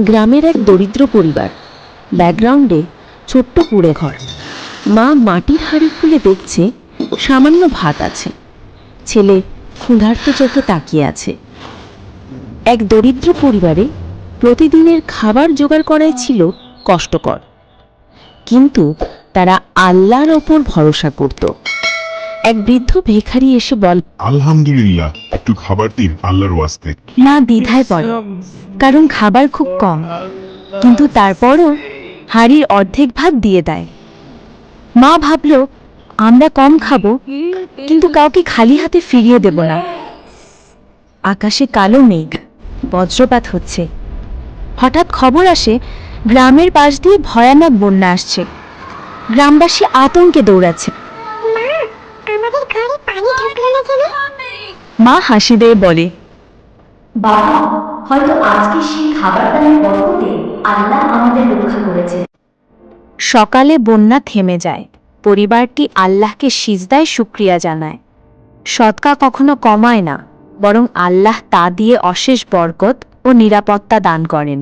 গ্রামের এক দরিদ্র পরিবার। ব্যাকগ্রাউন্ডে ছোট্ট কুড়ে ঘর। মা মাটির হাঁড়ি খুলে দেখছে সামান্য ভাত আছে। ছেলে ক্ষুধার্ত চোখে তাকিয়ে আছে। এক দরিদ্র পরিবারে প্রতিদিনের খাবার জোগাড় করাই ছিল কষ্টকর। কিন্তু তারা আল্লাহর ওপর ভরসা করত। এক বৃদ্ধ ভিখারি এসে বল আলহামদুলিল্লাহ একটু খাবার দিন আল্লাহর ওয়াস্তে। না দ্বিধায় পড়ে কারণ খাবার খুব কম কিন্তু তারপরও হাড়ির অর্ধেক ভাত দিয়ে দেয়। মা ভাবল আমরা কম খাব কিন্তু কাউকে খালি হাতে ফিরিয়ে দেব না। আকাশে কালো মেঘ বজ্রপাত হচ্ছে। হঠাৎ খবর আসে গ্রামের পাশ দিয়ে ভয়ানক বন্যা আসছে। গ্রামবাসী আতঙ্কে দৌড়াচ্ছে। ঘরে পানি ঢুকলো না কেন মা হাসি দিয়ে বলে বাবা হয়তো আজকে সেই খাবার দানের বরকতে আল্লাহ আমাদের রক্ষা করেছে। সকালে বন্যা থেমে যায়। পরিবারটি আল্লাহকে সিজদায় শুক্রিয়া জানায়। সৎকা কখনো কমায় না বরং আল্লাহ তা দিয়ে অশেষ বরকত ও নিরাপত্তা দান করেন।